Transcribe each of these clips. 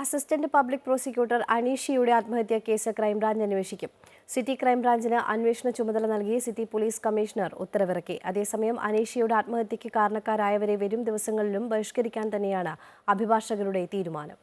Assistant public prosecutor അനീഷിയുടെ ആത്മഹത്യാ case crime branch അന്വേഷിക്കും. City ക്രൈംബ്രാഞ്ചിന് അന്വേഷണ ചുമതല നൽകി സിറ്റി പോലീസ് കമ്മീഷണർ ഉത്തരവിറക്കി. അതേസമയം അനീഷിയുടെ ആത്മഹത്യയ്ക്ക് കാരണക്കാരായവരെ വരും ദിവസങ്ങളിലും ബഹിഷ്കരിക്കാൻ തന്നെയാണ് അഭിഭാഷകരുടെ തീരുമാനം.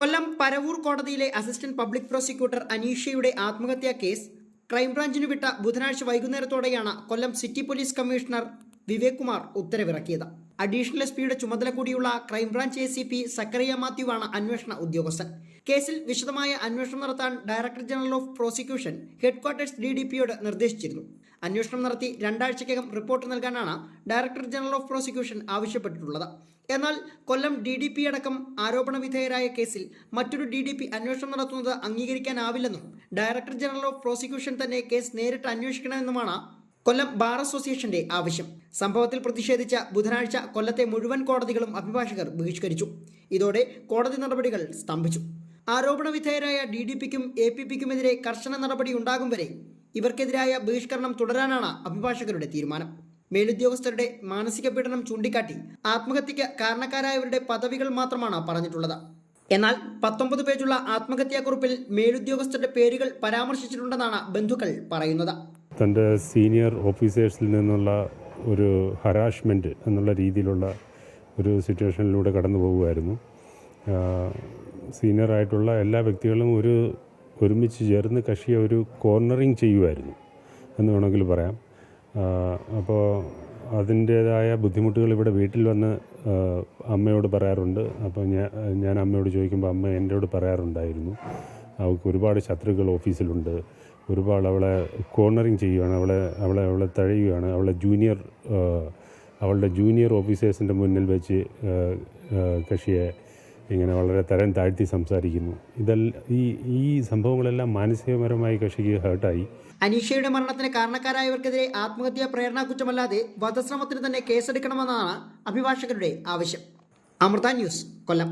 കൊല്ലം പരവൂർ കോടതിയിലെ അസിസ്റ്റന്റ് പബ്ലിക് പ്രോസിക്യൂട്ടർ അനീഷയുടെ ആത്മഹത്യാ കേസ് ക്രൈംബ്രാഞ്ചിനു വിട്ട ബുധനാഴ്ച വൈകുന്നേരത്തോടെയാണ് Kollam city police commissioner Vivek Kumar ഉത്തരവിറക്കിയത്. Additional S പിയുടെ ചുമതല കൂടിയുള്ള crime branch A C P Zacharia മാത്യുവാണ് അന്വേഷണ ഉദ്യോഗസ്ഥൻ. കേസിൽ വിശദമായ അന്വേഷണം നടത്താൻ director general of prosecution headquarters D D പിയോട് നിർദ്ദേശിച്ചിരുന്നു. അന്വേഷണം നടത്തി രണ്ടാഴ്ചയ്ക്കകം റിപ്പോർട്ട് നൽകാനാണ് ഡയറക്ടർ ജനറൽ ഓഫ് പ്രോസിക്യൂഷൻ ആവശ്യപ്പെട്ടിട്ടുള്ളത്. എന്നാൽ കൊല്ലം ഡി ഡി പി അടക്കം ആരോപണ വിധേയരായ കേസിൽ മറ്റൊരു ഡി ഡി പി അന്വേഷണം നടത്തുന്നത് അംഗീകരിക്കാനാവില്ലെന്നും ഡയറക്ടർ ജനറൽ ഓഫ് പ്രോസിക്യൂഷൻ തന്നെ കേസ് നേരിട്ട് അന്വേഷിക്കണമെന്നുമാണ് കൊല്ലം ബാർ അസോസിയേഷന്റെ ആവശ്യം. സംഭവത്തിൽ പ്രതിഷേധിച്ച ബുധനാഴ്ച കൊല്ലത്തെ മുഴുവൻ കോടതികളും അഭിഭാഷകർ ബഹിഷ്കരിച്ചു. ഇതോടെ കോടതി നടപടികൾ സ്തംഭിച്ചു. ആരോപണ വിധേയരായ ഡി ഡി പിക്കും എ പി പിക്കുമെതിരെ കർശന നടപടി ഉണ്ടാകും വരെ ഇവർക്കെതിരായ ബഹിഷ്കരണം തുടരാനാണ് അഭിഭാഷകരുടെ തീരുമാനം. മേലുദ്യോഗസ്ഥരുടെ മാനസിക പീഡനം ചൂണ്ടിക്കാട്ടി ആത്മഹത്യക്ക് കാരണക്കാരായവരുടെ പദവികൾ മാത്രമാണ് പറഞ്ഞിട്ടുള്ളത്. എന്നാൽ പത്തൊമ്പത് പേജുള്ള ആത്മഹത്യാക്കുറിപ്പിൽ മേലുദ്യോഗസ്ഥരുടെ പേരുകൾ പരാമർശിച്ചിട്ടുണ്ടെന്നാണ് ബന്ധുക്കൾ പറയുന്നത്. തന്റെ സീനിയർ ഓഫീസേഴ്സിൽ നിന്നുള്ള ഒരു ഹരാഷ്മെന്റ് എന്നുള്ള രീതിയിലുള്ള ഒരു സിറ്റുവേഷനിലൂടെ കടന്നു പോകുമായിരുന്നു. സീനിയറായിട്ടുള്ള എല്ലാ വ്യക്തികളും ഒരു ഒരുമിച്ച് ചേർന്ന് കക്ഷിയെ ഒരു കോർണറിങ് ചെയ്യുമായിരുന്നു എന്ന് വേണമെങ്കിൽ പറയാം. അപ്പോൾ അതിന്റേതായ ബുദ്ധിമുട്ടുകൾ ഇവിടെ വീട്ടിൽ വന്ന് അമ്മയോട് പറയാറുണ്ട്. അപ്പോൾ ഞാൻ ഞാൻ അമ്മയോട് ചോദിക്കുമ്പോൾ അമ്മ എന്നോട് പറയാറുണ്ടായിരുന്നു. അവൾക്ക് ഒരുപാട് ശത്രുക്കൾ ഓഫീസിലുണ്ട്. ഒരുപാട് അവളെ കോർണറിങ് ചെയ്യുകയാണ് അവളെ അവളെ അവളെ തഴയുകയാണ് അവളെ ജൂനിയർ അവളുടെ ജൂനിയർ ഓഫീസേഴ്സിന്റെ മുന്നിൽ വെച്ച് കക്ഷിയെ ഇങ്ങനെ വളരെ തരം താഴ്ത്തി സംസാരിക്കുന്നു. ഇതെല്ലാം ഈ ഈ സംഭവങ്ങളെല്ലാം മാനസികപരമായി കക്ഷിക്ക് ഹേർട്ടായി. അനീഷയുടെ മരണത്തിന് കാരണക്കാരായവർക്കെതിരെ ആത്മഹത്യാ പ്രേരണാ കുറ്റമല്ലാതെ വധശ്രമത്തിന് തന്നെ കേസെടുക്കണമെന്നാണ് അഭിഭാഷകരുടെ ആവശ്യം. അമൃത ന്യൂസ് കൊല്ലം.